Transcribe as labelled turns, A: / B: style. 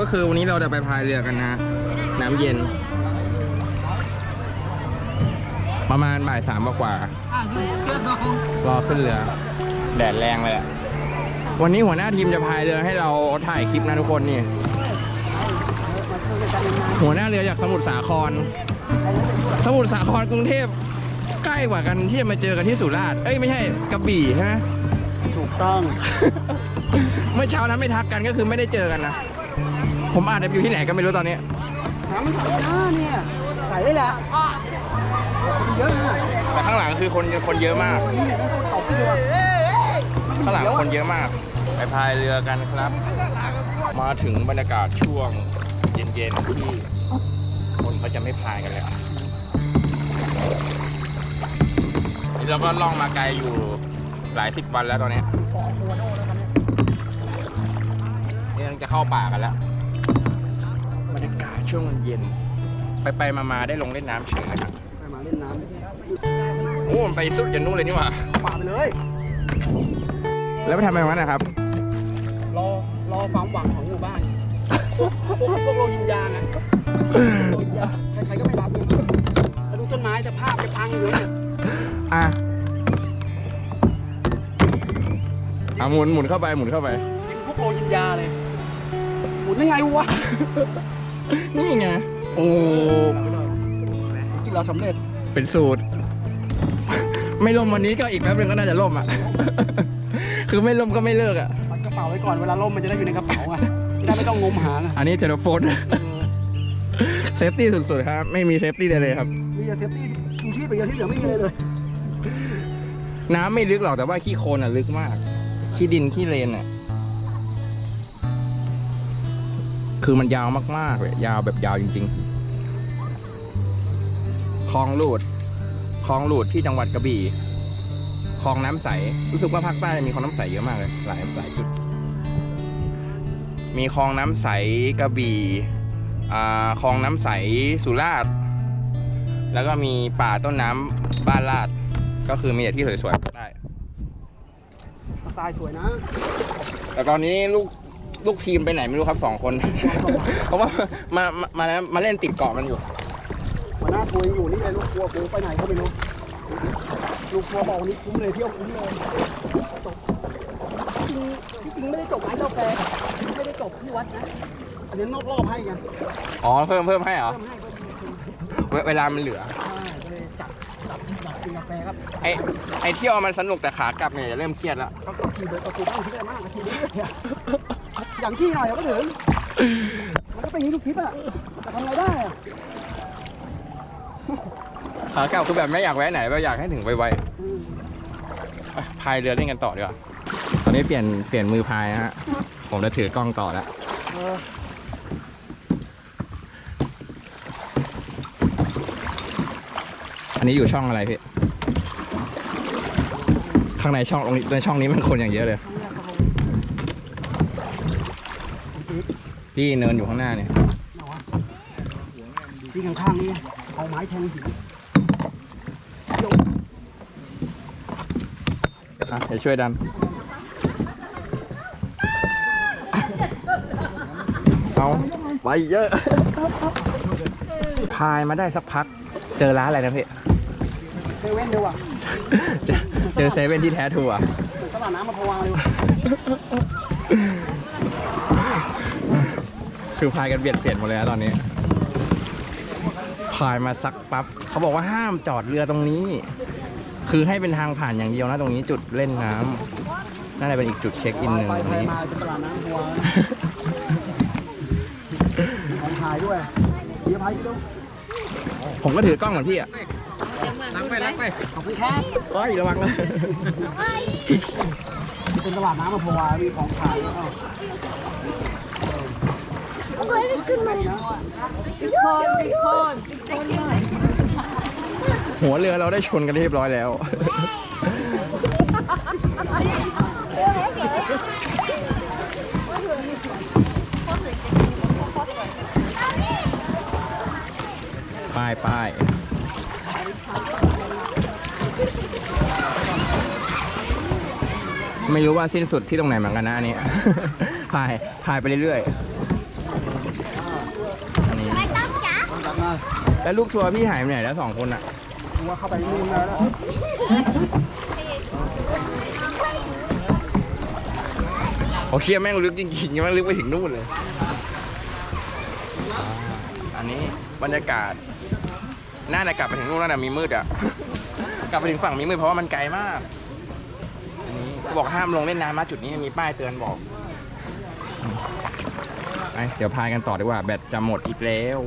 A: ก็คือวันนี้เราจะไปพายเรือกันนะฮะน้ำเย็น ประมาณบ่ายสามกว่าๆรอขึ้นเรือ แดดแรงเลยอะวันนี้หัวหน้าทีมจะพายเรือให้เราถ่ายคลิปนะทุกคนนี่ หัวหน้าเรือจากสมุทรสาคร สมุทรสาครกรุงเทพใกล้กว่ากันที่จะมาเจอกันที่สุราษฎร์ เอ้ยไม่ใช่กระบี่ใช่ไหม
B: ถูกต้อง
A: เมื่อเช้านั้นไม่ทักกันก็คือไม่ได้เจอกันนะ ผมอาจจะอยู่ที่ไหนก็ไม่รู้ตอนนี้
B: ถามมันใส่หน้าเนี่ยใส่ได้แหละเยอะนะ
A: แต่ข้างหลังคือคนคนเยอะมาก
B: นี่ต้องตบที่ตัว
A: ข้างหลังคนเยอะมาก ไปพายเรือกันครับ มาถึงบรรยากาศช่วงเย็นๆที่คนเขาจะไม่พายกันแล้วนี่เราก็ล่องมาไกลอยู่หลายสิบวันแล้วตอนนี้
B: ปอกตัวโน่แล้วกันเนี่ย
A: นี่กำลังจะเข้าป่ากันแล้ว บรรยากาศช่วงเย็น ไปไปๆมาๆได้ลงเล่นน้ำเฉยนะครับ
B: ไปมาเล่นน้ำ
A: โอ้มันไปสุดยันนู่นเลยนี่หว่า
B: ป่าไปเลย
A: แล้วไปทำอะไรตรงนั้นนะครับ
B: รอรอความหวังของหมู่บ้านพวกพวกพวกโรฮิงญาไงโรฮิงญาใครๆก็ไม่รับเลยแล้วดูต้นไม้สภาพจะพังอยู่เลยเนี่ย
A: อะอะหมุนหมุนเข้าไปหมุนเข้าไป
B: เป็นพวกโรฮิงญาเลยหมุนได้ไงวะ
A: นี่ไง โอ้
B: กินเราสำเร็จ
A: เป็นสูตร ไม่ล่มวันนี้ก็อีกแป๊บนึงก็น่าจะล่มอะ คือไม่ล่มก็ไม่เลิกอะ
B: ปัดกระเป๋าไว้ก่อนเวลาล่มมันจะได้อยู่ในกระเป๋าไงจะได้ไม่ต้องงมหาไง
A: อันนี้เทเลโฟนเซฟตี้สุดๆครับ ไม่มีเซฟตี้ใดเลยครับ
B: มีแต่เซฟตี้ชูชีพไปเดียวที่เหลือไม่มีเลยเลย
A: น้ำไม่ลึกหรอกแต่ว่าขี้โคลนอะลึกมาก ขี้ดินขี้เลนอะ คือมันยาวมากๆเลยยาวแบบยาวจริง ๆ คลองลูด คลองลูดที่จังหวัดกระบี่ คลองน้ำใส รู้สึกว่าภาคใต้มีคลองน้ำใสเยอะมากเลย หลายหลายจุด มีคลองน้ำใสกระบี่อ่าคลองน้ำใสสุราษฎร์ แล้วก็มีป่าต้นน้ำบ้านลาด ก็คือมีแต่ที่สวยๆได้
B: สไตล์สวยนะ
A: แต่ตอนนี้ลูก ลูกทีมไปไหนไม่รู้ครับสองคน เพราะว่ามามามามาเล่นติดเกาะมันอยู่
B: หัวหน้าทัวร์ยังอยู่นี่เลยลูกทัวร์กูไปไหนก็ไม่รู้ลูกทัวร์บอกวันนี้คุ้มเลยเที่ยวคุ้มเลยจบจริงจริงไม่ได้จบร้านกาแฟไม่ได้จบที่วัดนะอันนี้นอกรอบให้ไง
A: อ๋อเพิ่มเพิ่มให้เหรอ
B: เพิ่มให้เพิ่มให้เพิ่มให้
A: เวเวลามันเหลือ
B: ใช่ก็เลยจัดจัดจัดกินกาแฟครับ
A: ไอไอเที่ยวมันสนุกแต่ขากลับเนี่ยจะเริ่มเครียดแล้ว
B: ก็ก็ขี่เดินก็ขี่บ้างขี่ได้มากขี่เรื่อยๆอะอย่างที่หน่อยเดี๋ยวก็ถึง มันก็เป็นอย่างนี้ทุกทริปอะจะทำไงได้อะ
A: ขากลับคือแบบไม่อยากแวะไหนแบบอยากให้ถึงไว
B: อืม
A: ๆไปพายเรือเล่นกันต่อดีกว่าตอนนี้เปลี่ยนเปลี่ยนมือพายนะฮะผมจะถือกล้องต่อแล้ว
B: เออ
A: อันนี้อยู่ช่องอะไรพี่ ข้างในช่องตรงนี้ในช่องนี้มันคนอย่างเยอะเลยพี่เนินอยู่ข้างหน้าเนี่ย
B: ที่ข้างๆนี่เอาไม้แทงหิน
A: อะเดี๋ยวช่วยดันเอาไปเยอะพายมาได้สักพัก เจอร้านอะไรนะพี่
B: เซเว่นเดียวอะ
A: เจอเจอเซเว่นที่แท้ถูกอะ
B: เหมือนตลาดน้ำมาพะวาเลยว่ะ
A: คือพายกันเบียดเสียดหมดเลยนะตอนนี้ พายมาสักปั๊บเขาบอกว่าห้ามจอดเรือตรงนี้ คือให้เป็นทางผ่านอย่างเดียวนะตรงนี้จุดเล่นน้ำน่าจะเป็นอีกจุดเช็คอินหนึ่ง
B: ไป
A: ตรง
B: ไป
A: นี้
B: มาเป็นตลาดน้ำพะวาของขายด้วยเดี๋ยวพายกิโล
A: ผมก็ถือกล้องเหมือนพี่อะ
B: ล้างไปล้างไปขอบคุณครับ
A: ว้ายระวังนะ
B: เป็นตลาดน้ำมาพะวามีของขายอ้าว
A: หัวเรือเราได้ชนกันเรียบร้อยแล้วป้ายป้าย ไม่รู้ว่าสิ้นสุดที่ตรงไหนเหมือนกันนะอันนี้ พายพายไปเรื่อยๆอันนี้แล้วลูกทัวร์พี่หายไปไหนแล้วสองคนอะ
B: ว่าเข้าไปนู่นแล้ว
A: โอเคแม่งลึกจริงๆแม่งลึกไปถึงนู่นเลย อันนี้บรรยากาศ น่าจะกลับไปถึงนู่นแล้วนะมีมืดอะ กลับไปถึงฝั่งมีมืดเพราะว่ามันไกลมากอันนี้บอกห้ามลงเล่นน้ำมาจุดนี้มีป้ายเตือนบอกไปเดี๋ยวพายกันต่อดีกว่าแบตจะหมดอีกแล้ว